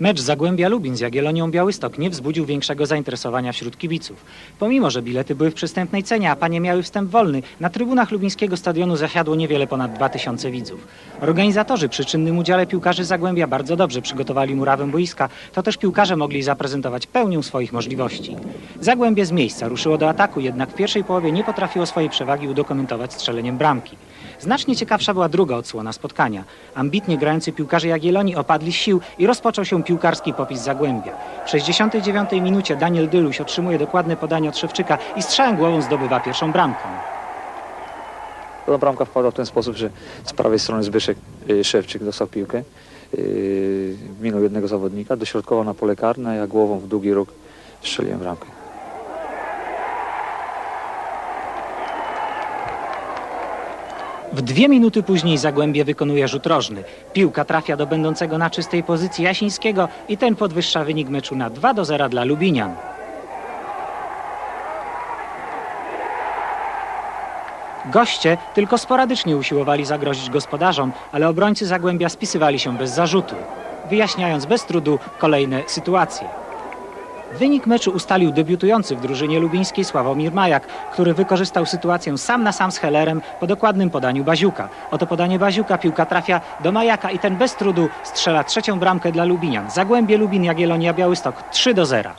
Mecz Zagłębia Lubin z Jagiellonią Białystok nie wzbudził większego zainteresowania wśród kibiców. Pomimo, że bilety były w przystępnej cenie, a panie miały wstęp wolny, na trybunach lubińskiego stadionu zasiadło niewiele ponad 2000 widzów. Organizatorzy przy czynnym udziale piłkarzy Zagłębia bardzo dobrze przygotowali murawę boiska, to też piłkarze mogli zaprezentować pełnię swoich możliwości. Zagłębie z miejsca ruszyło do ataku, jednak w pierwszej połowie nie potrafiło swojej przewagi udokumentować strzeleniem bramki. Znacznie ciekawsza była druga odsłona spotkania. Ambitnie grający piłkarze Jagiellonii opadli z sił i rozpoczął się piłkarski popis Zagłębia. W 69 minucie Daniel Dyluś otrzymuje dokładne podanie od Szewczyka i strzałem głową zdobywa pierwszą bramkę. Ta bramka wpadła w ten sposób, że z prawej strony Zbyszek y, Szewczyk dostał piłkę, y, minął jednego zawodnika, dośrodkował na pole karne, ja głową w długi róg strzeliłem bramkę. W dwie minuty później Zagłębie wykonuje rzut rożny. Piłka trafia do będącego na czystej pozycji Jasińskiego i ten podwyższa wynik meczu na 2 do 0 dla Lubinian. Goście tylko sporadycznie usiłowali zagrozić gospodarzom, ale obrońcy Zagłębia spisywali się bez zarzutu, wyjaśniając bez trudu kolejne sytuacje. Wynik meczu ustalił debiutujący w drużynie lubińskiej Sławomir Majak, który wykorzystał sytuację sam na sam z Hellerem po dokładnym podaniu Baziuka. Oto podanie Baziuka, piłka trafia do Majaka i ten bez trudu strzela trzecią bramkę dla Lubinian. Zagłębie Lubin, Jagiellonia Białystok 3 do 0.